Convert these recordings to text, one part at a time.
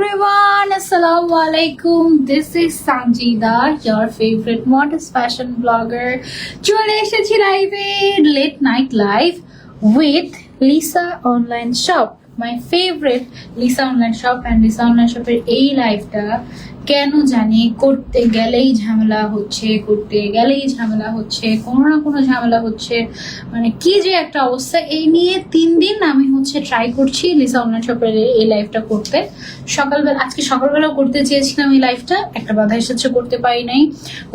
everyone, Assalamu alaikum. This is Sanjida, your favorite modest fashion blogger. চলে এসেছি লাইভে late night live with Lisa online shop My favourite Lisa online shop and Lisa online শপের এই লাইফটা কেন জানি করতে গেলেই ঝামেলা হচ্ছে, করতে গেলেই ঝামেলা হচ্ছে, কোনো না কোনো ঝামেলা হচ্ছে। মানে কি যে একটা অবস্থা। এই নিয়ে তিন দিন আমি হচ্ছে ট্রাই করছি লিসা অনলাইন শপের এই লাইফটা করতে। সকালবেলা, আজকে সকালবেলা করতে চেয়েছিলাম এই লাইফটা একটা বাধা এসেছে, করতে পারি নাই।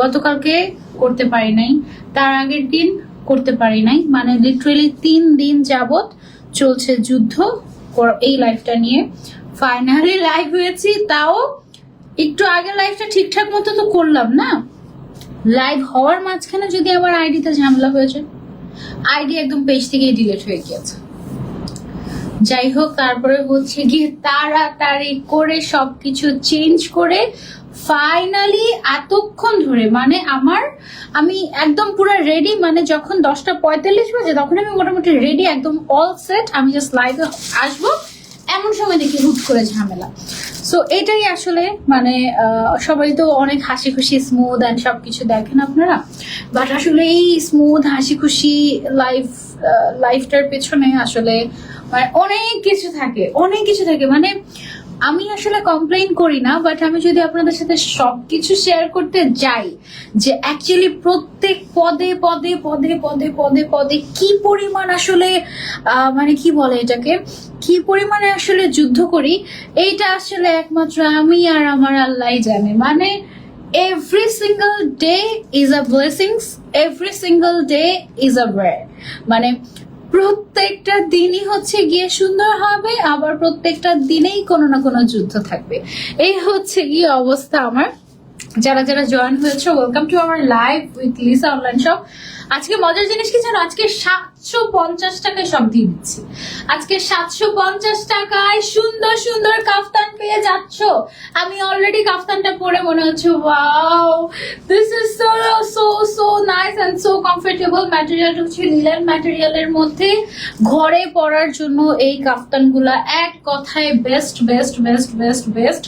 গতকালকে করতে পারি নাই। তার আগের দিন করতে পারি নাই। মানে লিটারেলি তিন দিন যাবত চলছে যুদ্ধ। এই লাইফটা নিয়ে। ফাইনালি লাইভ হয়েছি, তাও একটু আগে লাইফটা ঠিকঠাক মতো তো করলাম না। লাইভ হওয়ার মাঝখানে যদি আবার আইডিতে ঝামেলা হয়েছে আইডি একদম পেজ থেকেই ডিলেট হয়ে গিয়েছে। যাই হোক, তারপরে হচ্ছে গিয়ে তাড়াতাড়ি করে সবকিছু চেঞ্জ করে ফাইনালি এতক্ষণ ধরে মানে আমার, আমি একদম পুরো রেডি মানে যখন দশটা পঁয়তাল্লিশ বাজে, তখন আমি মোটামুটি রেডি একদম অল সেট আমি জাস্ট লাইভে আসব। এমন সময় দেখি হুট করে ঝামেলা। সো এটাই আসলে মানে সবাই তো অনেক হাসি খুশি স্মুথ অ্যান্ড সব কিছু দেখেন আপনারা। বাট আসলে এই স্মুথ হাসি খুশি লাইফ লাইফটার পেছনে আসলে মানে অনেক কিছু থাকে, অনেক কিছু থাকে। মানে আমি আসলে কমপ্লেইন করি না বাট আমি যদি আপনাদের সাথে সবকিছু শেয়ার করতে যাই, যে অ্যাকচুয়ালি প্রত্যেক পদে পদে পদে পদে পদে পদে কি পরিমাণ আসলে মানে কি বলে এটাকে, কি পরিমাণে আসলে যুদ্ধ করি, এইটা আসলে একমাত্র আমি আর আমার আল্লাহ জানে। মানে every single day is a blessings every single day is a rare মানে প্রত্যেকটা দিনই হচ্ছে গিয়ে সুন্দর হবে, আবার প্রত্যেকটা দিনেই কোনো না কোনো যুদ্ধ থাকবে। এই হচ্ছে কি অবস্থা আমার। যারা যারা জয়েন হয়েছে ওয়েলকাম টু আমার live with Lisa online shop আজকে মজার জিনিস কি জানো? আজকে সাতশো পঞ্চাশ টাকায় সব দিয়ে দিচ্ছি। আজকে সাতশো পঞ্চাশ টাকায় সুন্দর সুন্দর কাফতান পেয়ে যাচ্ছ। আমি অলরেডি কাফতানটা পরে মনে হচ্ছে wow this is so so so nice and so comfortable ম্যাটেরিয়ালটা হচ্ছে লিলেন ম্যাটেরিয়ালের মধ্যে। ঘরে পরার জন্য এই কাফতানগুলা এক কথায় best best best best best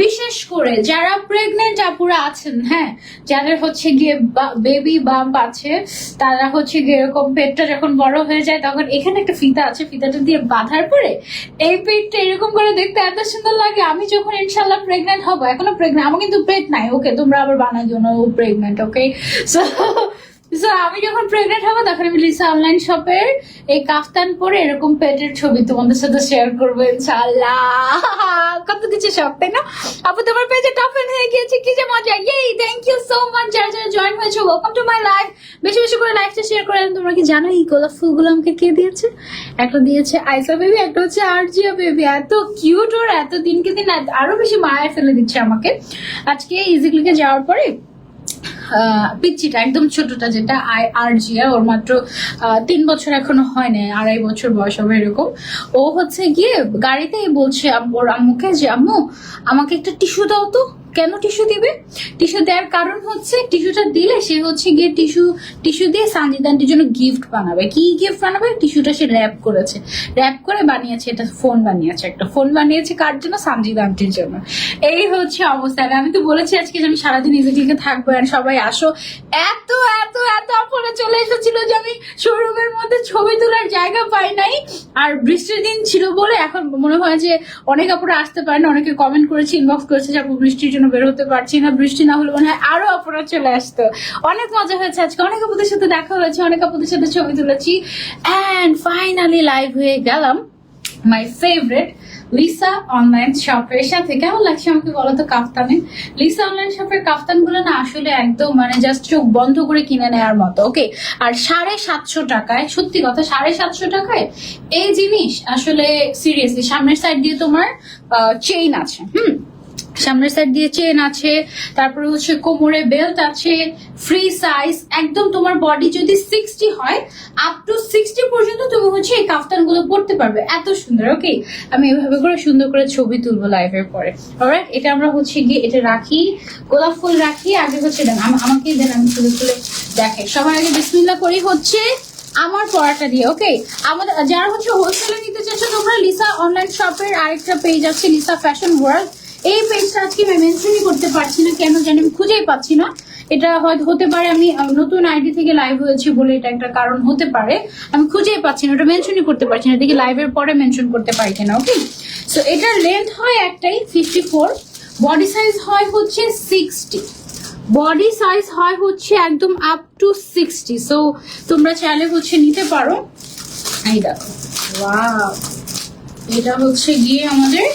বিশেষ করে যারা প্রেগনেন্ট আপুরা আছেন হ্যাঁ যাদের হচ্ছে গিয়ে বেবি বাম্প আছে তারা হচ্ছে এরকম পেটটা যখন বড় হয়ে যায়, তখন এখানে একটা ফিতা আছে, ফিতাটা দিয়ে বাঁধার পরে এই পেটটা এরকম করে দেখতে এত সুন্দর লাগে। আমি যখন ইনশাল্লাহ প্রেগনেন্ট হব, এখনও প্রেগনেন্ট আমার কিন্তু পেট নাই, ওকে তোমরা আবার বানাই জন্য প্রেগনেন্ট ওকে সো সো আমি যখন প্রেগনেন্ট হব, তখন আমি লিসা অনলাইন শপের এই কাফতান পরে এরকম পেটের ছবি তোমাদের সাথে শেয়ার করব ইনশাল্লাহ কত কিছু শখ তাই না? আপু, তোমার পেজে টপেন হয়ে গিয়েছে, কি যে মজা। ইয়েই থ্যাংক ইউ সো মাচ যারা যারা জয়েন হয়েছে ওয়েলকাম টু মাই লাইফ বেশি বেশি করে লাইফটা শেয়ার করেন। তোমরা কি জানো, এই গোলাপ ফুলগুলো আমাকে কে দিয়েছে? একটা দিয়েছে আইসা বেবি একটা হচ্ছে আরজিয়া বেবি এত কিউট ওর এত দিনকে দিন, আরও বেশি মায়া ফেলে দিচ্ছে আমাকে। আজকে ইজিক্লিকে যাওয়ার পরে পিচ্চিটা, একদম ছোটটা, যেটা আই আর জিয়া ওর মাত্র তিন বছর এখনও হয় নাই আড়াই বছর বয়স হবে এরকম। ও হচ্ছে গিয়ে গাড়িতেই বলছে ওর আম্মুকে যে, আম্মু, আমাকে একটা টিস্যু দাও তো। কেন টিস্যু দিবে? টিস্যু দেওয়ার কারণ হচ্ছে টিস্যুটা দিলে সে হচ্ছে গিয়ে টিস্যু টিস্যু দিয়ে সানজিদানটির জন্য গিফট বানাবে। কি গিফট বানাবে? টিস্যুটা সে র্যাপ করেছে। র্যাপ করে বানিয়েছে, এটা ফোন বানিয়েছে একটা। ফোন বানিয়েছে কার জন্য? সানজিদানটির জন্য। এই হচ্ছে অবস্থা। আমি তো বলেছি আজকে যে আমি সারাদিন ইজিটিকে থাকব আর সবাই আসো। এত এত এত অফারে চলে এসেছিল যে আমি শোরুমের মধ্যে ছবি তোলার জায়গা পাই নাই। আর বৃষ্টির দিন ছিল বলে এখন মনে হয় যে অনেক আপুরা আসতে পারে না অনেকে কমেন্ট করেছে ইনবক্স করেছে যে আপু বৃষ্টির জন্য বের হতে পারছি না, বৃষ্টি না হলে মনে হয় আরও অপরাধ চলে আসতো। অনেক মজা হয়েছে আজকে। অনেক আপুদের সাথে দেখা হয়েছে, অনেক আপুদের সাথে ছবি তুলেছি। অ্যান্ড ফাইনালি লাইভ হয়ে গেলাম মাই ফেভারিট লিসা অনলাইন শপের সাথে। কেমন লাগছে আমাকে বলো তো কাফতানে? লিসা অনলাইন শপের কাফতানগুলো না আসলে একদম মানে জাস্ট চোখ বন্ধ করে কিনে নেওয়ার মতো ওকে আর সাড়ে সাতশো টাকায়, সত্যি কথা সাড়ে সাতশো টাকায় এই জিনিস আসলে সিরিয়াসলি সামনের সাইড দিয়ে তোমার চেইন আছে, হুম? সামনের সাইড দিয়ে চেন আছে, তারপরে হচ্ছে কোমরে বেল্ট আছে ফ্রি সাইজ একদম তোমার বডি যদি সিক্সটি হয় আপ টু সিক্সটি পর্যন্ত তুমি হচ্ছে এই কাফতানগুলো পড়তে পারবে। এত সুন্দর ওকে আমি এভাবে করে সুন্দর করে ছবি তুলবো লাইভের পরে। এটা আমরা হচ্ছে গিয়ে এটা রাখি, গোলাপ ফুল রাখি, আগে হচ্ছে দেন, আম- আমাকেই দেন, আমি ছবি তুলে দেখে। সবার আগে বিসমিল্লা করি হচ্ছে আমার পড়াটা দিয়ে ওকে আমাদের, যারা হচ্ছে হোলসেলে নিতে চাচ্ছ, তোমরা লিসা অনলাইন শপের আরেকটা পেজ আছে লিসা ফ্যাশন ওয়ার্ল্ড এই পেজটা আজকে আমি মেনশনই করতে পারছি না, কেন জানি আমি খুঁজেই পাচ্ছি না। এটা হয়তো হতে পারে আমি নতুন আইডি থেকে লাইভ হয়েছি বলে এটা একটা কারণ হতে পারে। আমি খুঁজেই পাচ্ছি না, ওটা মেনশনই করতে পারছি না। দেখি লাইভের পরে মেনশন করতে পারি কিনা ওকে সো এটার লেন্থ হয় একটাই ফিফটি ফোর বডি সাইজ হয় হচ্ছে সিক্সটি বডি সাইজ হয় হচ্ছে একদম আপ টু সিক্সটি সো তোমরা চাইলে হচ্ছে নিতে পারো। এই দেখো। এটা হচ্ছে গিয়ে আমাদের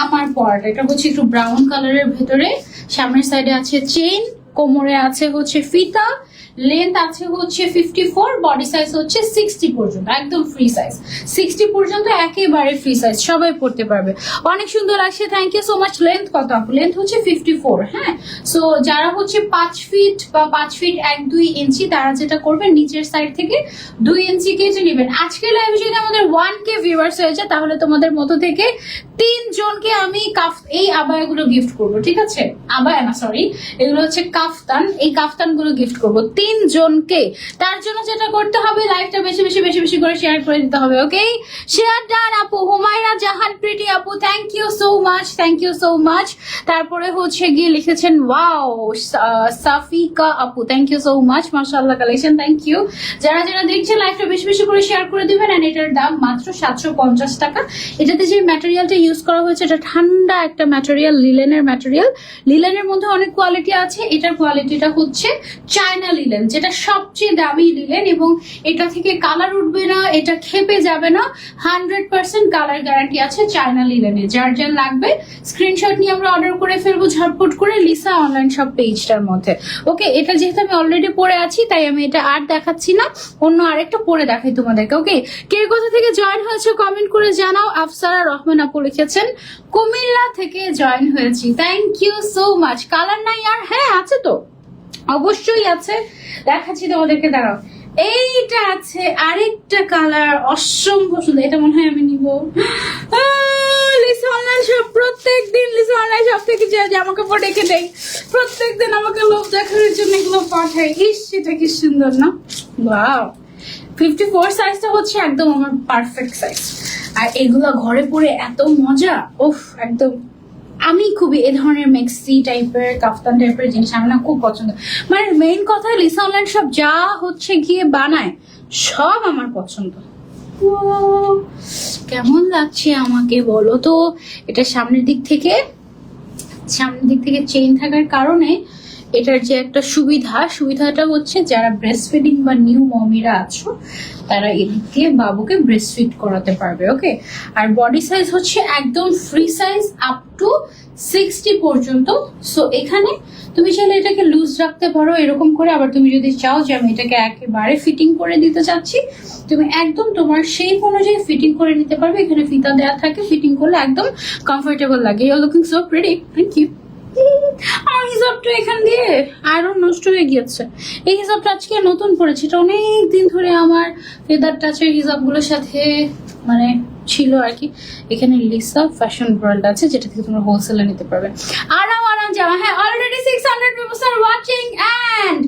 আমার পরাটা এটা হচ্ছে একটু ব্রাউন কালারের ভেতরে। সামনের সাইডে আছে চেইন কোমরে আছে হচ্ছে ফিতা। লেন্থ আছে হচ্ছে ফিফটি ফোর বডি সাইজ হচ্ছে সিক্সটি পর্যন্ত, একদম ফ্রি সাইজ সিক্সটি পর্যন্ত একেবারে ফ্রি সাইজ সবাই পড়তে পারবে। অনেক সুন্দর লাগছে thank you so much length কত লেন্থ হচ্ছে ফিফটি ফোর হ্যাঁ? সো যারা হচ্ছে পাঁচ ফিট বা পাঁচ ফিট এক, দুই ইঞ্চি, তারা যেটা করবেন নিচের সাইড থেকে দুই ইঞ্চি কেটে নেবেন। আজকের লাইভে যদি আমাদের ওয়ান কে ভিউয়ার্স হয়েছে তাহলে তোমাদের মতো থেকে তিনজনকে আমি কাফ এই আবায়াগুলো গিফট করব, ঠিক আছে? আবায়া না সরি এগুলো হচ্ছে কাফতান এই কাফতানগুলো গিফট করব। তিনজনকে। তার জন্য যেটা করতে হবে লাইভটা বেশি বেশি বেশি বেশি করে শেয়ার করে দিতে হবে ওকে শেয়ার আপু। হুমায়রা জাহান প্রিটি আপু। Thank you so much thank you so much তারপরে হচ্ছে গিয়ে লিখেছেন ওয়াও সাফিকা আপু। থ্যাংক ইউ সো মাচ মাশাআল্লাহ কালেকশন থ্যাংক ইউ যারা যারা দেখছেন লাইভটা বেশি বেশি করে শেয়ার করে দিবেন এন্ড এটার দাম মাত্র সাতশো পঞ্চাশ টাকা। এটাতে যে ম্যাটেরিয়ালটা ইউজ করা হয়েছে, এটা ঠান্ডা একটা ম্যাটেরিয়াল লিলেনের ম্যাটেরিয়াল লিলেনের মধ্যে অনেক কোয়ালিটি আছে। এটার কোয়ালিটিটা হচ্ছে চায়না লিলেন যেটা সবচেয়ে দামি লিলেন এবং এটা থেকে কালার উঠবে না, এটা খেপে যাবে না। হান্ড্রেড পার্সেন্ট কালার গ্যারান্টি আছে, চায়না লিলেনে যার যার লাগবে স্ক্রিনশট নিয়ে আমরা অর্ডার করে ফেলব, ঝটপট করে লিসা অনলাইন সব পেজটার মধ্যে। ওকে এটা যেহেতু আমি অলরেডি পরে আছি, তাই আমি এটা আর দেখাচ্ছি না, অন্য আরেকটা পরে দেখাই তোমাদেরকে। ওকে কে কোথা থেকে জয়েন হয়েছে কমেন্ট করে জানাও। আফসারা রহমান আপু লিখেছেন, কুমিল্লা থেকে জয়েন হয়েছি। Thank you so much colour নাই আর হ্যাঁ আছে তো। অবশ্যই আছে। দেখাচ্ছি তোমাদেরকে, দাঁড়াও। এইটা আছে আরেকটা কালার, অসম্ভব সুন্দর। এটা মনে হয় আমি নিব। অনলাইন অনলাইন থেকে জামা কাপড় দেয় আমাকে লোক জন্য এগুলো পাঠায়। সুন্দর, না? ফিফটি ফোর সাইজটা হচ্ছে একদম আমার পারফেক্ট সাইজ আর এগুলো ঘরে পরে এত মজা, উফ, একদম আমি খুবই এ ধরনের মেক্সি টাইপের, কাফতান টাইপের জিনিস আমার না খুব পছন্দ। মানে মেইন কথা লিসা অনলাইন সব যা হচ্ছে গিয়ে বানায়, সব আমার পছন্দ। কেমন লাগছে আমাকে বলো তো? এটা সামনের দিক থেকে, সামনের দিক থেকে চেইন থাকার কারণে এটার যে একটা সুবিধা, সুবিধাটা হচ্ছে যারা ব্রেস্ট ফিডিং বা নিউ মমিরা আছো, তারা এদিক বাবুকে ব্রেস্ট ফিড করাতে পারবে ওকে আর বডি সাইজ হচ্ছে একদম free size up to sixty পর্যন্ত। সো এখানে তুমি চাইলে এটাকে লুজ রাখতে পারো, এরকম করে। আবার তুমি যদি চাও যে আমি এটাকে একেবারে ফিটিং করে দিতে চাচ্ছি, তুমি একদম তোমার সেই অনুযায়ী ফিটিং করে নিতে পারবে। এখানে ফিতা দেওয়া থাকে ফিটিং করলে একদম কমফোর্টেবল লাগে। You looking so pretty thank you আমার হিসাবটা এখান দিয়ে আয়রন নষ্ট হয়ে গিয়েছে। এই হিসাবটা আজকে নতুন পড়েছি। এটা অনেক দিন ধরে আমার ফেদার টাচের হিসাবগুলোর সাথে মানে ছিল আর কি। এখানে লিসা ফ্যাশন ওয়ার্ল্ড আছে, যেটা থেকে তোমরা হোলসেলে নিতে পারবে। আরাম আরাম জামা হ্যাঁ already six hundred peoples are watching and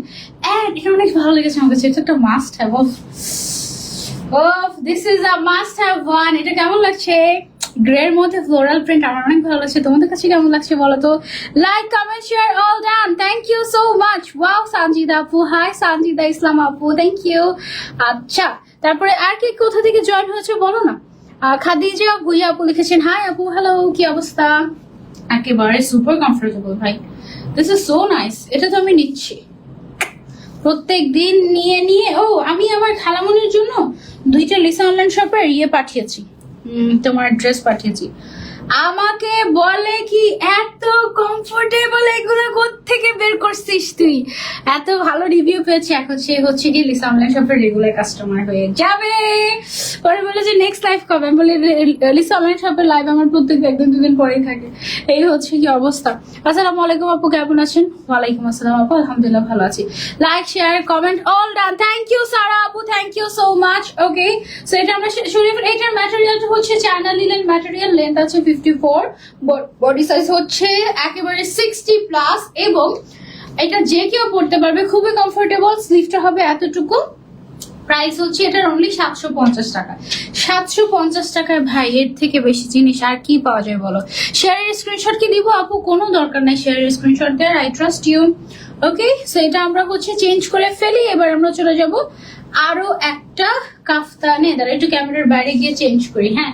and এটা অনেক ভালো লেগেছে আমার কাছে। এটা একটা must have of this is a must have one এটা কেমন লাগছে? গ্রের মধ্যে ফ্লোরাল প্রিন্ট আমার অনেক ভালো লাগছে। তোমাদের কাছে কেমন লাগছে বলো তো? Like comment share all done thank you so much wow Sanjida আপু. হাই সানজিদা ইসলাম আপু. থ্যাংক ইউ আচ্ছা তারপরে আর কি কোথা থেকে জয়েন হয়েছে বলো না? খাদিজা ভুইয়া আপু লিখেছেন হাই আপু হ্যালো কি অবস্থা? একেবারে সুপার কমফোর্টেবল ভাই। দিস ইজ সো নাইস এটা তো আমি নিচ্ছি। প্রত্যেক দিন নিয়ে নিয়ে, ও, আমি আমার খালামনির জন্য দুইটা লিসা অনলাইন শপের ইয়ে পাঠিয়েছি। তোমার ড্রেস পাঠিয়েছি। আমাকে বলে কি এত কমফোর্টেবল এগুলো থেকে বের করছিস তুই? এত ভালো রিভিউ পেয়েছি, এখন সে হচ্ছে কি লিসা অনলাইন শপের রেগুলার কাস্টমার হয়ে যাবে। পরে বলে যে নেক্সট লাইভ কবে? আমি বলি লিসা অনলাইন শপের লাইভ আমার প্রত্যেক একদিন, দুদিন পরেই থাকে। এই হচ্ছে কি অবস্থা। আসসালামু আলাইকুম আপু, কেমন আছেন? ওয়ালাইকুম আসসালাম আপু, আলহামদুলিল্লাহ ভালো আছি। Like share comment all done thank you Sara আপু thank you so much okay so এটা আমরা শরীফ এটার ম্যাটেরিয়ালটা হচ্ছে চ্যানেল ম্যাটেরিয়াল লেন্থ আছে বডি সাইজ হচ্ছে একেবারে সিক্সটি প্লাস এবং এটা যে কেউ পড়তে পারবে, খুবই কমফোর্টেবল স্লিভটা হবে এতটুকু। প্রাইস হচ্ছে এটার অনলি সাতশো পঞ্চাশ টাকা। সাতশো পঞ্চাশ টাকায় ভাই এর থেকে বেশি জিনিস আর কি পাওয়া যায় বলো? শেয়ারের স্ক্রিনশট কি দিব আপু? কোনো দরকার নাই শেয়ারের স্ক্রিনশট দেওয়ার I trust you okay so এটা আমরা হচ্ছে চেঞ্জ করে ফেলি, এবার আমরা চলে যাব আরও একটা কাফতা কাফতানে। দাঁড়া একটু ক্যামেরার বাইরে গিয়ে চেঞ্জ করি হ্যাঁ?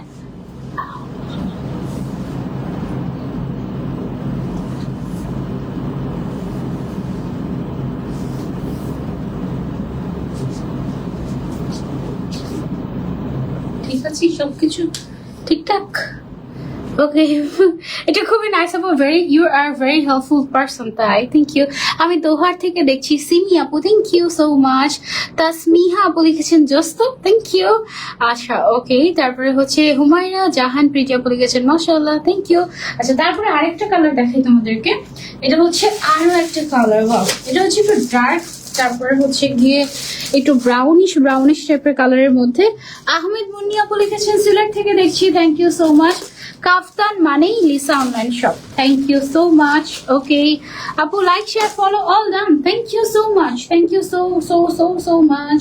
ঠিক আছে, সবকিছু ঠিকঠাক? ওকে এটা খুবই নাইস আপু very you are very helpful person তাই থ্যাংক ইউ আমি দোহার থেকে দেখছি, সিমি আপু thank you so much Tasmiha আপু লিখেছেন, জস্ত থ্যাংক ইউ আচ্ছা ওকে তারপরে হচ্ছে হুমায়রা জাহান, প্রীতি আপু লিখেছেন, মাশাআল্লাহ থ্যাংক ইউ আচ্ছা তারপরে আরেকটা কালার দেখাই তোমাদেরকে। এটা হচ্ছে আরও একটা কালার ওয়াও এটা হচ্ছে একটু ডার্ক তারপরে হচ্ছে গিয়ে একটু ব্রাউনিশ ব্রাউনিশ টাইপের কালারের মধ্যে আহমেদ আপু লিখেছেন, সিলেট থেকে দেখছি thank you so much kaftan মানেই Lisa online shop thank you so much okay আপু like share follow all done thank you so much thank you so so so so much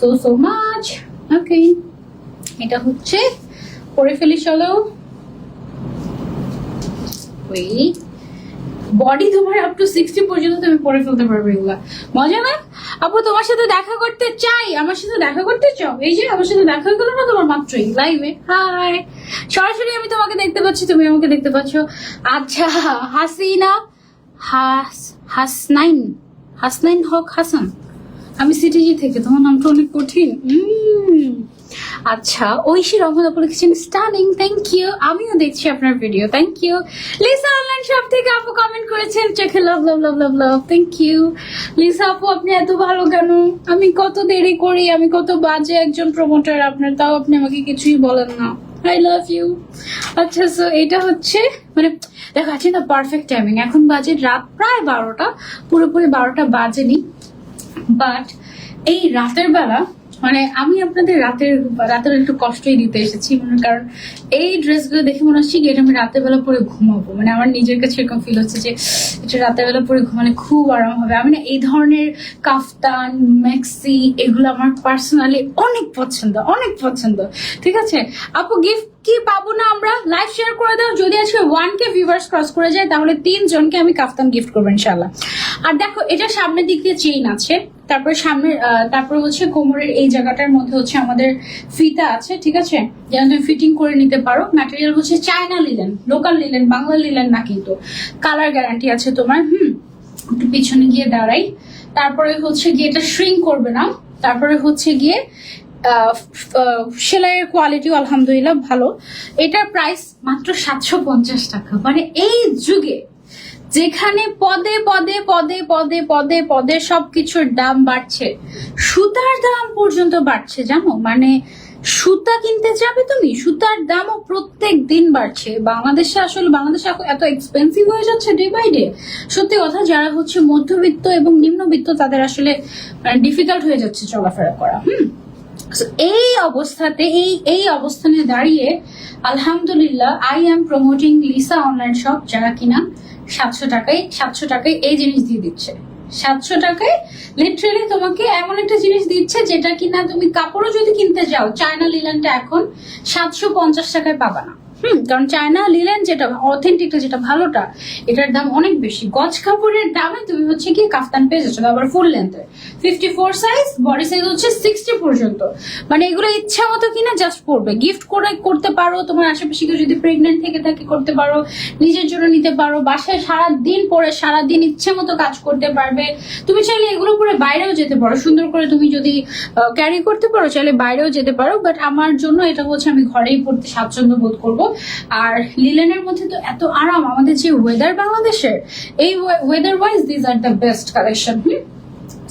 so so much okay এটা হচ্ছে পরে ফেলি চলো। Wait body তোমার up to sixty পর্যন্ত তুমি পরে ফেলতে পারবে এগুলো। মজা না? আপু, তোমার সাথে দেখা করতে চাই। আমার সাথে দেখা করতে চাও? এই যে, আমার সাথে দেখা হয়ে গেলো না তোমার মাত্রই? লাইভে হাই সরাসরি আমি তোমাকে দেখতে পাচ্ছি, তুমি আমাকে দেখতে পাচ্ছ। আচ্ছা হাসিনা, হাস, হাসনাইন হাসনাইন হক হাসান। আমি সিটিজি থেকে, তোমার নামটা অনেক কঠিন। আচ্ছা ঐশী রহমান আপু লিখেছেন স্টানিং থ্যাংক ইউ আমিও দেখছি আপনার video thank you Lisa online shop থেকে আপু কমেন্ট করেছেন, চোখে love love love love love thank you Lisa আপু, আপনি এত ভালো কেন? আমি কত দেরি করি, আমি কত বাজে একজন প্রমোটার আপনার, তাও আপনি আমাকে কিছুই বলেন না। আই লাভ ইউ আচ্ছা সো এটা হচ্ছে মানে দেখো না পারফেক্ট টাইমিং এখন বাজে রাত প্রায় বারোটা, পুরোপুরি বারোটা বাজেনি। বাট এই রাতের বেলা মানে আমি আপনাদের রাতের রাতের একটু কষ্টই দিতে এসেছি, মনে কারণ এই ড্রেসগুলো দেখে মনে হচ্ছে কি এটা আমি রাতের বেলা পরে ঘুমাবো। মানে আমার নিজের কাছে এরকম ফিল হচ্ছে যে এটা রাতের বেলা পরে ঘুমালে খুব আরাম হবে। আমি না এই ধরনের কাফতান ম্যাক্সি এগুলো আমার পার্সোনালি অনেক পছন্দ অনেক পছন্দ। ঠিক আছে? আপু গিফট কি পাবো না আমরা? লাইভ শেয়ার করে দাও। যদি আজকে ওয়ান কে ভিউয়ার্স ক্রস করে যায় তাহলে তিনজনকে আমি কাফতান গিফট করব ইনশাল্লাহ আর দেখো এটা সামনের দিক দিয়ে চেইন আছে। তারপরে সামনের আহ, তারপরে হচ্ছে কোমরের এই জায়গাটার মধ্যে হচ্ছে আমাদের ফিতা আছে ঠিক আছে? যেন তুমি ফিটিং করে নিতে পারো। ম্যাটেরিয়াল হচ্ছে China linen local linen Bangla linen না কিন্তু। কালার গ্যারান্টি আছে তোমার হুম? একটু পিছনে গিয়ে দাঁড়াই। তারপরে হচ্ছে গিয়ে এটা শ্রিঙ্ক করবে না। তারপরে হচ্ছে গিয়ে সেলাইয়ের কোয়ালিটিও আলহামদুলিল্লাহ ভালো। এটার প্রাইস মাত্র সাতশো পঞ্চাশ টাকা। মানে এই যুগে যেখানে পদে পদে পদে পদে পদে পদে সবকিছুর দাম বাড়ছে, সুতার দাম পর্যন্ত বাড়ছে, জানো? মানে সুতা কিনতে যাবে তুমি, সুতার দামও প্রত্যেক দিন বাড়ছে। বাংলাদেশে আসলে, বাংলাদেশে এত এক্সপেন্সিভ হয়ে যাচ্ছে ডে বাই ডে সত্যি কথা, যারা হচ্ছে মধ্যবিত্ত এবং নিম্নবিত্ত, তাদের আসলে ডিফিকাল্ট হয়ে যাচ্ছে চলাফেরা করা, হুম? এই অবস্থাতে, এই এই অবস্থানে দাঁড়িয়ে, আলহামদুলিল্লাহ I am promoting Lisa online shop যারা কিনা সাতশো টাকায় সাতশো টাকায় এই জিনিস দিয়ে দিচ্ছে। সাতশো টাকায় লিটারেলি তোমাকে এমন একটা জিনিস দিচ্ছে যেটা কিনা তুমি কাপড়ও যদি কিনতে যাও চায়না লিল্যান্ডটা এখন সাতশো পঞ্চাশ টাকায় পাবা না। হুম, কারণ চায়না লিলেন যেটা অথেন্টিকটা যেটা ভালোটা, এটার দাম অনেক বেশি। গজ কাপড়ের দামে তুমি হচ্ছে কি কাফতান পেয়ে যাচ্ছ, আবার full লেন্থে fifty four size body size হচ্ছে সিক্সটি পর্যন্ত। মানে এগুলো ইচ্ছা মতো কিনা জাস্ট পড়বে গিফট করে, করতে পারো, তোমার আশেপাশে কেউ যদি প্রেগনেন্ট থেকে থাকে, করতে পারো, নিজের জন্য নিতে পারো, বাসায় সারা দিন পরে সারা দিন ইচ্ছে মতো কাজ করতে পারবে। তুমি চাইলে এগুলো পরে বাইরেও যেতে পারো। সুন্দর করে তুমি যদি ক্যারি করতে পারো, চাইলে বাইরেও যেতে পারো বাট আমার জন্য এটা হচ্ছে আমি ঘরেই পড়তে স্বাচ্ছন্দ্য বোধ করব। আর লিলেনের মধ্যে তো এত আরাম, আমাদের যে ওয়েদার বাংলাদেশের, এই weather wise these are the best collection hmm?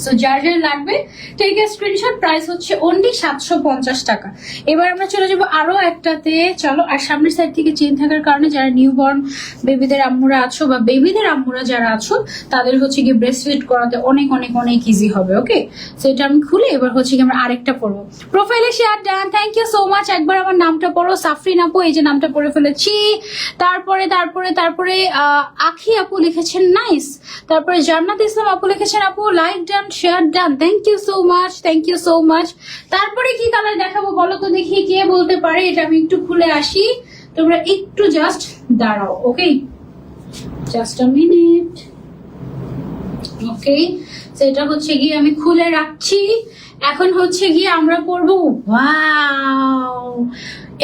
So যার যার লাগবে টেক এ স্ক্রিনশট প্রাইস হচ্ছে অনলি সাতশো পঞ্চাশ টাকা। এবার আমরা চলে যাব আরও একটাতে, চলো, আর সামনের সাইড থেকে চেন থাকার কারণে যারা নিউ বর্ন বেবিদের আম্মুরা আছো বা বেবিদের আম্মুরা যারা আছো, তাদের হচ্ছে গিয়ে করাতে অনেক অনেক অনেক ইজি হবে ওকে সো এটা আমি খুলে এবার হচ্ছে কি আমরা আরেকটা পড়ব। প্রোফাইলে share done thank you so much একবার আমার নামটা পড়ো, সাফরিন আপু, এই যে নামটা পড়ে ফেলেছি। তারপরে তারপরে তারপরে আখি আপু লিখেছেন নাইস তারপরে জান্নাত ইসলাম আপু লিখেছেন, আপু like done done share done thank you so much thank you so much তারপরে কি কালার দেখাবো বলো তো দেখি কে বলতে পারে? এটা আমি একটু খুলে আসি। তোমরা একটু জাস্ট দাঁড়াও ওকে জাস্ট আ মিনিট ওকে সেটা হচ্ছে গিয়ে আমি খুলে রাখছি। এখন হচ্ছে গিয়ে আমরা পরবো ওয়াও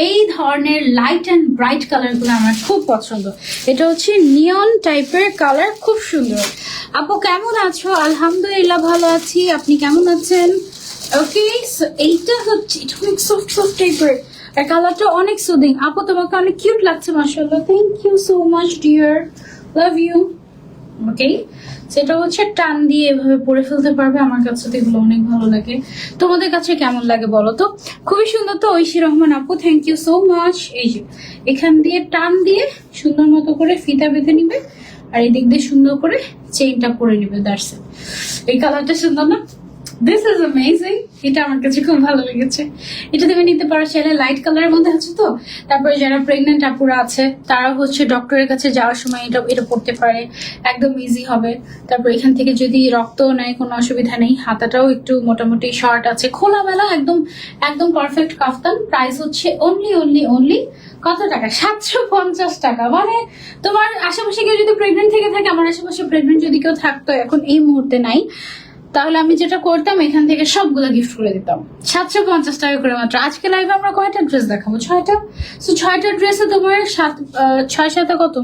এই ধরনের লাইট অ্যান্ড ব্রাইট কালারগুলো আমার খুব পছন্দ। এটা হচ্ছে নিয়ন টাইপের কালার খুব সুন্দর। আপু, কেমন আছো? আলহামদুলিল্লাহ ভালো আছি। আপনি কেমন আছেন? ওকে এইটা হচ্ছে, এটা অনেক সফট সফট টাইপের আর কালারটা অনেক সুদিং আপু, তোমাকে অনেক কিউট লাগছে মাসাল্লাহ thank you so much dear love you okay সেটা হচ্ছে টান দিয়ে এভাবে পরে ফেলতে পারবে। আমার কাছে তো এগুলো অনেক ভালো লাগে। তোমাদের কাছে কেমন লাগে বলো তো? খুবই সুন্দর তো, ঐশী রহমান আপু থ্যাংক ইউ সো মাচ এই যে, এখান দিয়ে টান দিয়ে সুন্দর মতো করে ফিতা বেঁধে নিবে। আর এদিক দিয়ে সুন্দর করে চেইনটা পরে নিবে দ্যাটস এই কালারটা সুন্দর না? দিস ইজ অ্যামেজিং এটা আমার কাছে খুব ভালো লেগেছে। এটা তুমি নিতে পারো চাইলে লাইট কালারের মধ্যে আছে তো? তারপরে যারা প্রেগনেন্ট আপুরা আছে তারা হচ্ছে ডক্টরের কাছে যাওয়ার সময় এটা এটা পড়তে পারে। একদম ইজি হবে। তারপর এখান থেকে যদি রক্ত নেয়, কোনো অসুবিধা নেই। হাতাটাও একটু মোটামুটি শর্ট আছে। খোলামেলা, একদম একদম পারফেক্ট কাফতান প্রাইস হচ্ছে অনলি অনলি অনলি কত টাকা? সাতশো পঞ্চাশ টাকা। মানে তোমার আশেপাশে কেউ যদি প্রেগনেন্ট থেকে থাকে, আমার আশেপাশে প্রেগনেন্ট যদি কেউ থাকতো, এখন এই মুহূর্তে নাই। তাহলে আমি যেটা করতাম, এখান থেকে সবগুলো গিফট করে দিতাম। সাতশো পঞ্চাশ টাকা করে মাত্র। আজকে লাইভে আমরা কয়টা ড্রেস দেখাবো? ছয়টা? সো ছয়টা ড্রেসে তোমার সাত ছয় সাথে কত?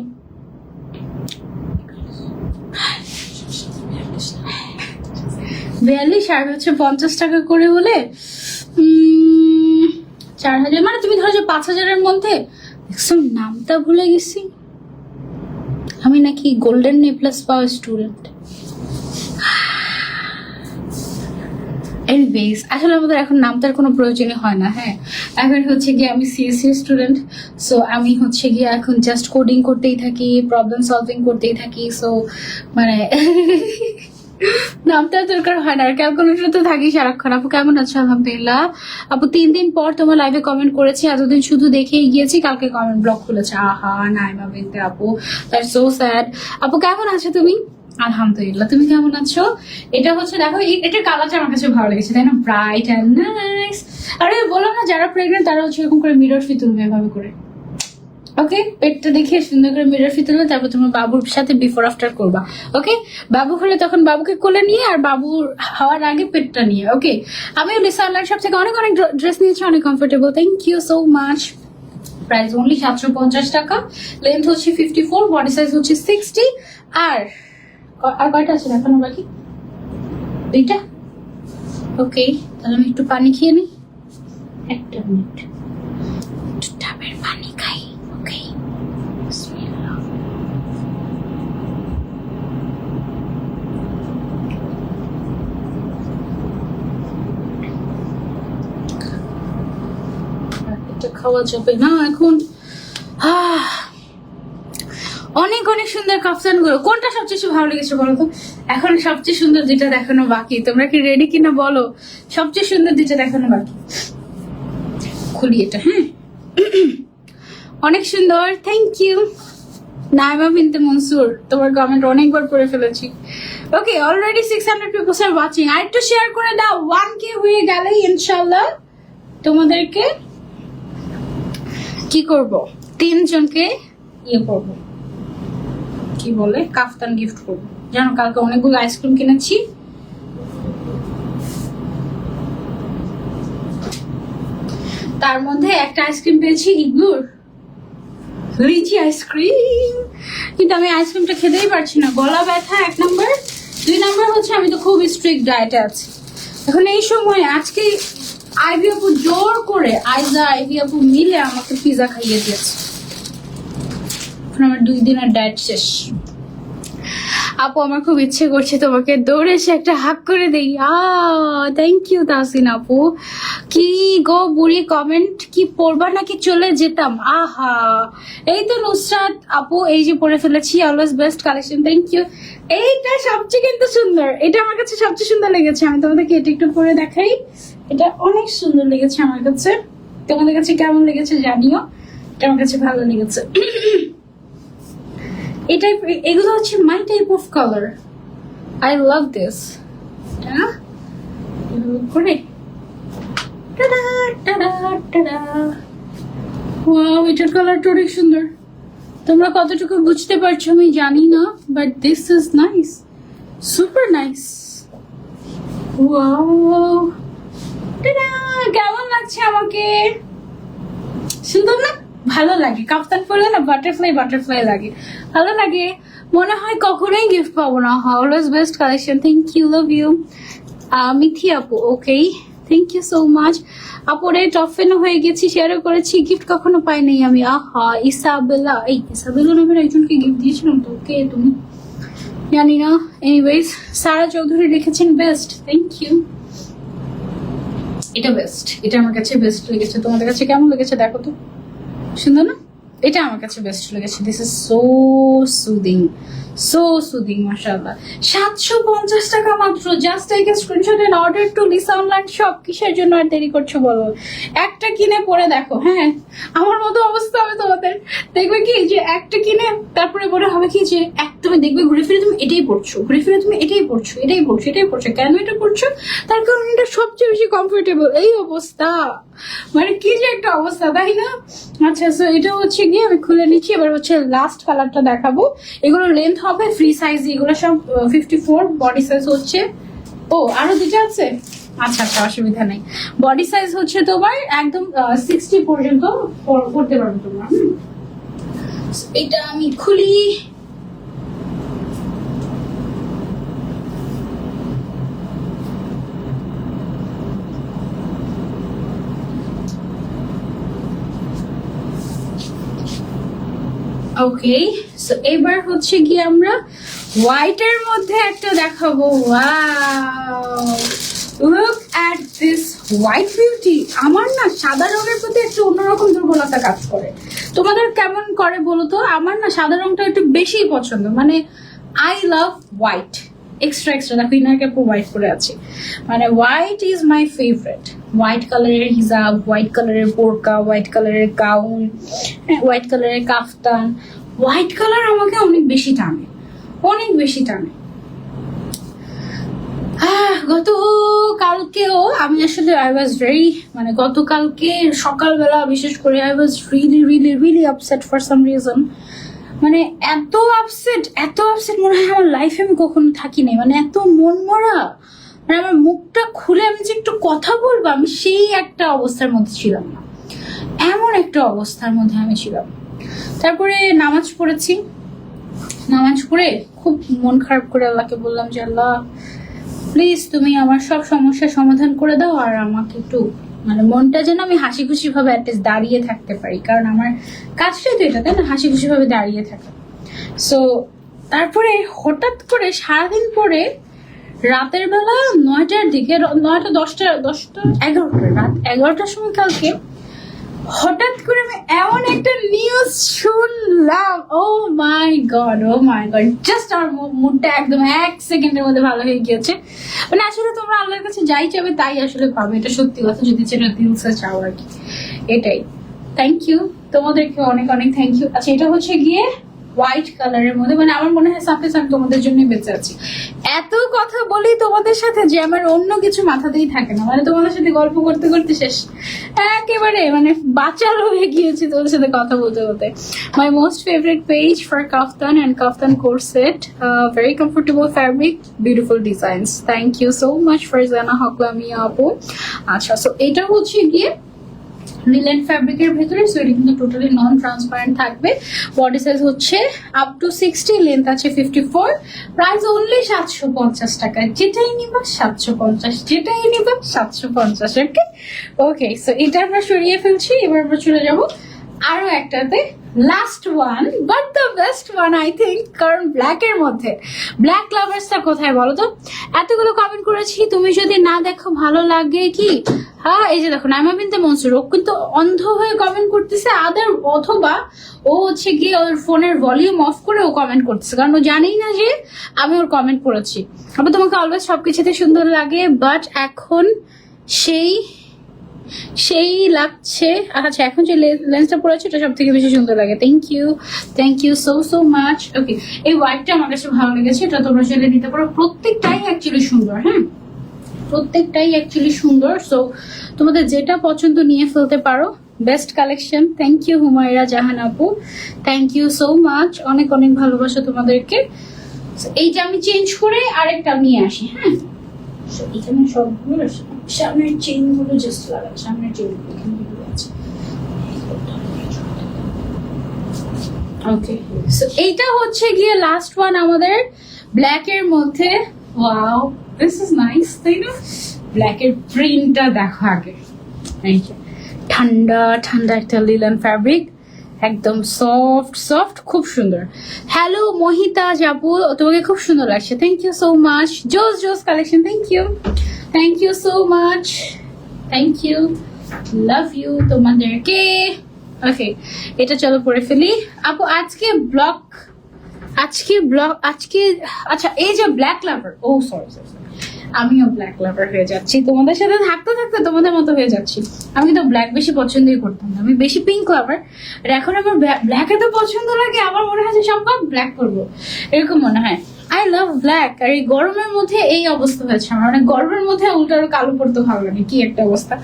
বিয়াল্লিশ আর হচ্ছে পঞ্চাশ টাকা করে হলে চার হাজার। মানে তুমি ধরো যে পাঁচ হাজারের মধ্যে নামটা ভুলে গেছি। আমি নাকি গোল্ডেন নেকলেস পাওয়া স্টুডেন্ট এনিওয়েজ আসলে আমাদের এখন নামটার কোনো প্রয়োজনই হয় না হ্যাঁ? এখন হচ্ছে গিয়ে আমি সিএসসি স্টুডেন্ট সো আমি হচ্ছে গিয়ে এখন জাস্ট কোডিং করতেই থাকি প্রবলেম সলভিং করতেই থাকি সো মানে নামটার দরকার হয় না, আর ক্যালকুলেটর তো থাকি সারাক্ষণ। আপু, কেমন আছো? আলহামদুলিল্লাহ। আপু, তিন দিন পর তোমার লাইভে কমেন্ট করেছি, এতদিন শুধু দেখেই গিয়েছি, কালকে কমেন্ট ব্লক খুলেছে। আহা নাইমা বিনতে আপু দ্যাট সো স্যাড আপু, কেমন আছো তুমি? আলহামদুলিল্লাহ। তুমি কেমন আছো? এটা হচ্ছে, দেখো এটার কালারটা আমার কাছে ভালো লেগেছে, তাই না? ব্রাইট অ্যান্ড নাইস আরে, বলো না, যারা প্রেগনেন্ট তারা হচ্ছে এরকম করে মিরর ফি তুলবে এভাবে করে। ওকে পেটটা দেখে সুন্দর করে মিরর ফি তুলবে তারপর তোমার বাবুর সাথে বিফোর আফটার করবা। ওকে বাবু হলে তখন বাবুকে কোলে নিয়ে আর বাবুর হওয়ার আগে পেটটা নিয়ে। ওকে আমিও লিসা অনলাইন শপ থেকে অনেক অনেক ড্রেস নিয়েছি, অনেক comfortable thank you so much price only সাতশো পঞ্চাশ টাকা লেন্থ হচ্ছে ফিফটি ফোর বডি সাইজ হচ্ছে সিক্সটি আর আর কয়টা আছে দেখানো বাকি দুইটা? ওকে তাহলে আমি একটু পানি খেয়ে নিই। একটা মিনিট। একটু ডাবের পানি খাই ওকে। খাওয়া যাবে না এখন। আহ অনেক অনেক সুন্দর কাফতানগুলো। কোনটা সবচেয়ে ভালো লেগেছে বলো তো? এখন সবচেয়ে সুন্দর যেটা দেখানো বাকি। তোমরা কি রেডি কিনা বলো? সবচেয়ে সুন্দর যেটা দেখানো বাকি। খুলি এটা হ্যাঁ? অনেক সুন্দর থ্যাংক ইউ নাইমা বিনতে মনসুর, তোমার কমেন্ট অনেকবার করে ফেলেছি। Okay already six hundred peoples are watching are একটু শেয়ার করে দাও ওয়ান কে হয়ে গেলেই ইনশাল্লাহ তোমাদেরকে কি করব? তিনজনকে ইয়ে করব। কি বলে, কাফতান গিফট করব। জানো, কালকে অনেকগুলো আইসক্রিম কিনেছি। তার মধ্যে একটা আইসক্রিম পেয়েছি ইগলুর। লিচি আইসক্রিম কিন্তু আমি আইসক্রিমটা খেতেই পারছি না। গলা ব্যথা, এক নম্বর দুই নম্বর হচ্ছে, আমি তো খুব স্ট্রিক্ট ডায়েটে আছি। এখন এই সময় আজকে আইভি আপু জোর করে, আইজা, আইভি আপু মিলে আমাকে পিজা খাইয়ে দিয়েছে। এখন আমার দুই দিনের ডায়েট শেষ। আপু, আমার খুব ইচ্ছে করছে তোমাকে দৌড়ে এসে একটা হাক করে দেই। থ্যাংক ইউ তাসিন আপু। কি গো, বুড়ি কমেন্ট কি পড়বা নাকি চলে যেতাম? আহা, এই তো নুসরাত আপু, এই যে পড়ে ফেলেছি always best collection thank you এইটা সবচেয়ে কিন্তু সুন্দর। এটা আমার কাছে সবচেয়ে সুন্দর লেগেছে। আমি তোমাদেরকে এটা একটু পরে দেখাই। এটা অনেক সুন্দর লেগেছে আমার কাছে। তোমাদের কাছে কেমন লেগেছে জানিও। এটা আমার কাছে ভালো লেগেছে। এই টাইপ এগুলো হচ্ছে my type of colour I love this এভাবে করে। ওয়াও এটার কালারটা অনেক সুন্দর। তোমরা কতটুকু বুঝতে পারছ আমি জানি না but this is nice super nice wow tada, কেমন লাগছে আমাকে? সুন্দর না? ভালো লাগে। কাপ্তান পরলে না বাটারফ্লাই বাটারফ্লাই লাগে। ভালো লাগে। মনে হয় কখনোই গিফট পাবো না। Always best collection thank you love you Mithi আপু okay thank you so much আপুরে টফেন হয়ে গেছি শেয়ারও করেছি। গিফট কখনো পাইনি আমি। আহা, ইসাবেলা। এই, ইসাবেলা নামের একজনকে গিফট দিয়েছিলাম তো ওকে তুমি? জানি না। এনিওয়েজ সারা চৌধুরী লিখেছেন বেস্ট থ্যাংক ইউ এটা বেস্ট এটা আমার কাছে বেস্ট লেগেছে। তোমাদের কাছে কেমন লেগেছে দেখো তো। সুন্দর না এটা আমার কাছে বেস্ট লেগেছে। This is so soothing so soothing মাশাআল্লাহ। সাতশো পঞ্চাশ টাকা মাত্র। Just I screenshot and order to Lisa online shop কিসের জন্য আর দেরি করছ বলো? একটা কিনে পরে দেখো হ্যাঁ? আমার মতো অবস্থা হবে তোমাদের। দেখবে কি যে একটা কিনে, তারপরে মনে হবে কি যে এক তুমি দেখবে ঘুরে ফিরে তুমি এটাই পড়ছো, ঘুরে ফিরে তুমি এটাই পড়ছো এটাই পড়ছো এটাই পড়ছো। কেন এটা পড়ছো? তার কারণ এটা সবচেয়ে বেশি কমফোর্টেবল এই অবস্থা। মানে কি যে একটা অবস্থা, তাই না? আচ্ছা সো এটা হচ্ছে গিয়ে আমি খুলে নিচ্ছি। এবার হচ্ছে লাস্ট কালারটা দেখাবো। এগুলো লেন্থ হবে ফ্রি সাইজ এগুলো সব ফিফটি ফোর বডি সাইজ হচ্ছে। ও, আরও দুটো আছে? আচ্ছা আচ্ছা অসুবিধা নেই। বডি সাইজ হচ্ছে তোমার একদম সিক্সটি পর্যন্ত পর- করতে পারবে তোমরা এটা আমি খুলি। ওকে সো এবার হচ্ছে কি আমরা হোয়াইটের মধ্যে একটা দেখাবো। Look at this white beauty আমার না সাদা রঙের প্রতি একটু অন্যরকম দুর্বলতা কাজ করে। তোমাদের কেমন করে বলো তো? আমার না সাদা রঙটা একটু বেশি পছন্দ। মানে I love white extra extra দেখো ইনাকে আপু হোয়াইট করে আছে। মানে white is my favourite white কালারের হিজাব হোয়াইট কালারের বোরকা হোয়াইট কালারের গাউন হোয়াইট কালারের কাফতান। হোয়াইট কালার আমাকে অনেক বেশি টানে। অনেক বেশি টানে। গত কালকেও আমি আসলে আই ওয়াজ ভেরি মানে গতকালকে সকালবেলা, বিশেষ করে I was really really really upset for some reason মানে এত আপসেট এত আপসেট মনে হয় আমার লাইফে আমি কখনো থাকি নাই মানে এত মন মরা মানে আমার মুখটা খুলে আমি যে একটু কথা বলব, আমি সেই একটা অবস্থার মধ্যে ছিলাম এমন একটা অবস্থার মধ্যে আমি ছিলাম। তারপরে নামাজ পড়েছি। নামাজ পড়ে খুব মন খারাপ করে আল্লাহকে বললাম যে, আল্লাহ প্লিজ তুমি আমার সব সমস্যার সমাধান করে দাও আর আমাকে একটু মানে মনটা যেন আমি হাসি খুশি ভাবে অ্যাটলিস্ট দাঁড়িয়ে থাকতে পারি। কারণ আমার কাজটাই তো এটা, তাই না? হাসি খুশি ভাবে দাঁড়িয়ে থাকা। সো তারপরে হঠাৎ করে সারাদিন পরে রাতের বেলা নয়টার দিকে, নয়টা দশটা দশটা, এগারোটা, রাত এগারোটার সময় কালকে হঠাৎ করে আমি এমন একটা নিউজ শুনলাম। ও my god oh my god just আমার মুডটা একদম এক সেকেন্ডের মধ্যে ভালো হয়ে গিয়েছে। মানে আসলে তোমরা আল্লাহর কাছে যাই চাবে তাই আসলে পাবে। এটা সত্যি কথা, যদি সেটা দিলসে চাও আর কি। এটাই। থ্যাংক ইউ তোমাদেরকে অনেক অনেক থ্যাংক ইউ আচ্ছা এটা হচ্ছে গিয়ে হোয়াইট কালারের মধ্যে। মানে আমার মনে হয় সাফেস আমি তোমাদের জন্যই বেঁচে আছি। এত কথা বলি তোমাদের সাথে যে আমার অন্য কিছু মাথাতেই থাকে না। মানে তোমাদের সাথে গল্প করতে করতে শেষ। একেবারে মানে বাচাল হয়ে গিয়েছি তোমাদের সাথে কথা বলতে বলতে। My most favourite page for kaftan and kaftan course set very comfortable fabric beautiful designs thank you so much for জানা হকলামিয়া আপু আচ্ছা সো এটা হচ্ছে গিয়ে লিলেন ফ্যাব্রিকের ভেতরে সো এটা কিন্তু টোটালি নন ট্রান্সপারেন্ট থাকবে। বডি সাইজ হচ্ছে আপ টু সিক্সটি লেন্থ আছে ফিফটি ফোর প্রাইস অনলি সাতশো পঞ্চাশ টাকা। যেটাই নিবা সাতশো পঞ্চাশ, যেটাই নিবা সাতশো পঞ্চাশ ওকে ওকে সো এটা আমরা সরিয়ে ফেলছি, এবার আমরা চলে যাব আরও একটাতে। Last one but the best one I think কারণ ব্ল্যাক এর মধ্যে। ব্ল্যাক লাভার্সটা কোথায় বলো তো? এতগুলো কমেন্ট করেছি, তুমি যদি না দেখো, ভালো লাগে কি? হ্যাঁ এই যে দেখো, নাইমা বিনতে মনসুর, ও কিন্তু অন্ধ হয়ে কমেন্ট করতেছে, আদার অথবা ও হচ্ছে গিয়ে ওর ফোনের ভলিউম অফ করে ও কমেন্ট করতেছে, কারণ ও জানেই না যে আমি ওর কমেন্ট পড়েছি আবার তোমাকে অলওয়েজ সবকিছুতে সুন্দর লাগে বাট এখন সেই সেই লাগছে। আচ্ছা এখন যে লেন্সটা পড়েছে, এটা সব থেকে বেশি সুন্দর লাগে। Thank you thank you so so much okay এই হোয়াইটটা আমার কাছে ভালো লেগেছে। এটা তোমরা চাইলে নিতে পারো। প্রত্যেকটাই অ্যাকচুয়ালি সুন্দর হ্যাঁ? প্রত্যেকটাই অ্যাকচুয়ালি সুন্দর। সো তোমাদের যেটা পছন্দ নিয়ে ফেলতে পারো। Best collection thank you Humayra Jahan আপু। থ্যাংক ইউ সো মাচ অনেক অনেক ভালোবাসা তোমাদেরকে। এইটা আমি চেঞ্জ করে আরেকটা নিয়ে আসি হ্যাঁ? এখানে সবগুলো সামনের চেইনগুলো জাস্ট লাগাই সামনের চেইনগুলো এখানে আছে। ওকে সো এইটা হচ্ছে গিয়ে লাস্ট ওয়ান আমাদের ব্ল্যাক এর মধ্যে। ওয়াও দিস ইজ নাইস তাই না? ব্ল্যাক এর প্রিন্টটা দেখো আগে। ঠান্ডা ঠান্ডা একটা লিলেন ফ্যাব্রিক একদম সফট সফট খুব সুন্দর। হ্যালো মহিতা জাপু তোমাকে খুব সুন্দর লাগছে। থ্যাংক ইউ সো মাচ জোস জোস collection thank you thank you so much thank you love you তোমাদেরকে। ওকে এটা চলো পরে ফেলি। আপু, আজকে ব্লক আজকে ব্লক আজকে আচ্ছা এই যে black lover oh sorry sorry আমিও ব্ল্যাক লাভার হয়ে যাচ্ছি। তোমাদের সাথে থাকতে থাকতে তোমাদের মতো হয়ে যাচ্ছি। আমি কিন্তু ব্ল্যাক বেশি পছন্দই করতাম না। আমি বেশি পিঙ্ক লাভার আর এখন আমার ব্ল্যাক এত পছন্দ লাগে, আমার মনে হয় যে সব ব্ল্যাক করব। এরকম মনে হয়। আই লাভ ব্ল্যাক আর এই গরমের মধ্যে এই অবস্থা হয়েছে আমার। মানে গরমের মধ্যে উল্টো আরও কালো পড়তে ভালো লাগে। কি একটা অবস্থা।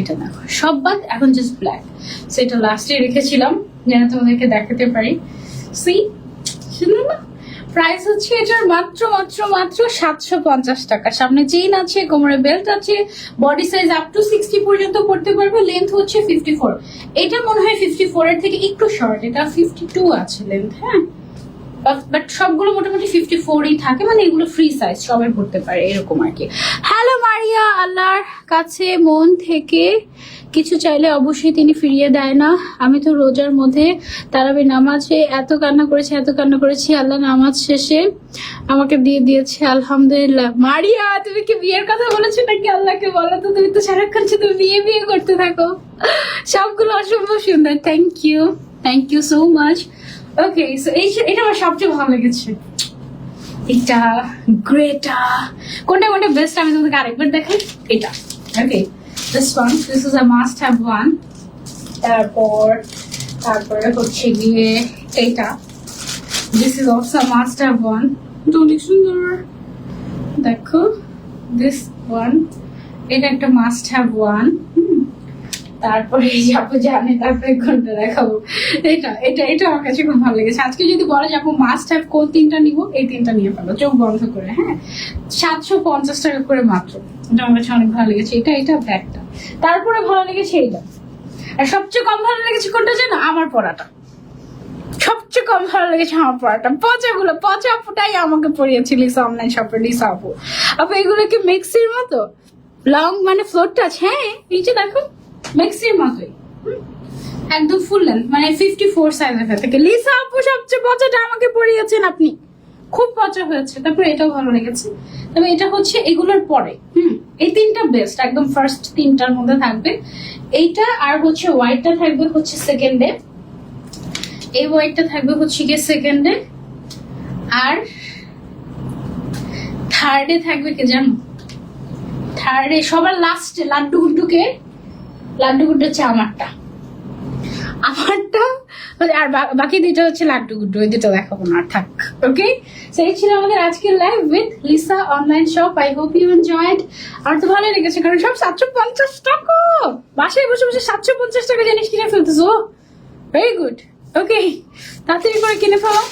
এটা দেখো। সব বাদ, এখন জাস্ট ব্ল্যাক সেটা লাস্টে রেখেছিলাম। যেন তোমাদেরকে দেখাতে পারি। সি শুনুন না? প্রাইস হচ্ছে এটার মাত্র মাত্র মাত্র সাতশো পঞ্চাশ টাকা। সামনে চেইন আছে, কোমরে বেল্ট আছে body size up to sixty পর্যন্ত পড়তে পারবে লেন্থ হচ্ছে ফিফটি ফোর এটা মনে হয় ফিফটি ফোর এর থেকে একটু শর্ট এটা ফিফটি টু আছে লেন্থ হ্যাঁ? বাট সবগুলো মোটামুটি ফিফটি ফোরই থাকে মানে এগুলো ফ্রি সাইজ সবাই পড়তে পারে, এরকম আর কি। হ্যালো মারিয়া, আল্লাহর কাছে মন থেকে কিছু চাইলে অবশ্যই তিনি ফিরিয়ে দেয় না। আমি তো রোজার মধ্যে তারাবি নামাজে এত কান্না করেছি, এত কান্না করেছি, আল্লাহ নামাজ শেষে আমাকে দিয়ে দিয়েছে, আলহামদুলিল্লাহ। মারিয়া, তুমি কি বিয়ের কথা বলেছ নাকি আল্লাহকে বলো তো? তুমি তো সারাক্ষণ শুধু বিয়ে বিয়ে করতে থাকো। সবগুলো অসম্ভব সুন্দর thank you thank you so much okay so এই এটা আমার সবচেয়ে ভালো লেগেছে। এটা গ্রেটা কোনটা কোনটা বেস্ট আমি তোমাকে আরেকবার দেখাই। এটা। Okay this one this is a must have one তারপর, তারপরে হচ্ছে গিয়ে এইটা this is also must have one অনেক সুন্দর। দেখো দিস ওয়ান এটা একটা মাস্ট হ্যাভ ওয়ান তারপরে যাব জানে, তারপরে ঘণ্টা দেখাবো। এটা এটা এটা আমার কাছে খুব ভালো লেগেছে। আজকে যদি বলা যাব মাস্ট হ্যাভ কোন তিনটা নিবো, এই তিনটা নিয়ে ফেলো। চোখ বন্ধ করে হ্যাঁ? সাতশো পঞ্চাশ টাকা করে মাত্র। এটা আমার কাছে অনেক ভালো লেগেছে। এটা এটা, ব্যাগটা। তারপরে ভালো লেগেছে এইটা। আর সবচেয়ে কম ভালো লেগেছে কোনটা জানো? আমার পড়াটা সবচেয়ে কম ভালো লেগেছে আমার পড়াটা পচাগুলো, পচা আপুটাই আমাকে পড়িয়েছে লিসা অনলাইন শপে লিসা আপু। আপু, এগুলো কি মিক্সির মতো? লং মানে ফ্লোরটা আছে হ্যাঁ? নিচে দেখো মিক্সির মতোই। একদম ফুল লেন্থ মানে ফিফটি ফোর সাইজের থেকে। লিসা আপু সবচেয়ে পচাটা আমাকে পড়িয়েছেন আপনি। খুব পচা হয়েছে। তারপরে এটাও ভালো লেগেছে। তবে এটা হচ্ছে এগুলোর পরে। হুম, এই তিনটা বেস্ট একদম ফার্স্ট তিনটার মধ্যে থাকবে। এইটা আর হচ্ছে হোয়াইটটা থাকবে হচ্ছে সেকেন্ডে এই হোয়াইটটা থাকবে হচ্ছে গিয়ে সেকেন্ডে আর থার্ডে থাকবে কে জানো? থার্ডে সবার লাস্টে লাড্ডু গুড্ডুকে লাড্ডু গুড্ডু হচ্ছে আমারটা। আমারটা মানে আর বাকি দুটো হচ্ছে লাড্ডু গুড্ডু ওই দুটো দেখাবো না থাক, ওকে? সেই ছিল আমাদের আজকের live with Lisa online shop I hope you enjoyed আর তো ভালো লেগেছে, কারণ সব সাতশো পঞ্চাশ টাকা! বাসায় বসে বসে সাতশো পঞ্চাশ টাকা জিনিস কিনে ফেলতেছো ভেরি গুড ওকে তাড়াতাড়ি করে কিনে ফেলো।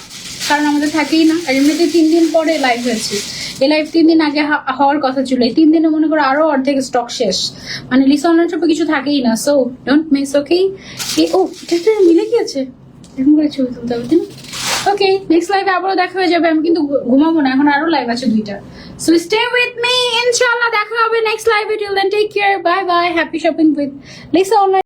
কারণ আমাদের থাকেই না। আর এমনিতে তিন দিন পরে লাইভ হয়েছে। এই লাইভ তিন দিন আগে হওয়ার কথা ছিল। এই তিন দিনে মনে করো আরও অর্ধেক স্টক শেষ। মানে লিসা অনলাইন শপে কিছু থাকেই না। সো ডোন্ট মিস ওকে ও, এটা মিলে গিয়েছে। এরকম করে ছবি তুলতে হবে, তাই ওকে নেক্সট লাইভে আবারও দেখা হয়ে যাবে। আমি কিন্তু ঘুমাবো না। এখন আরও লাইভ আছে দুইটা। সো স্টে উইথ মি ইনশাল্লাহ দেখা হবে নেক্সট লাইভে till then take care bye bye happy shopping with Lisa online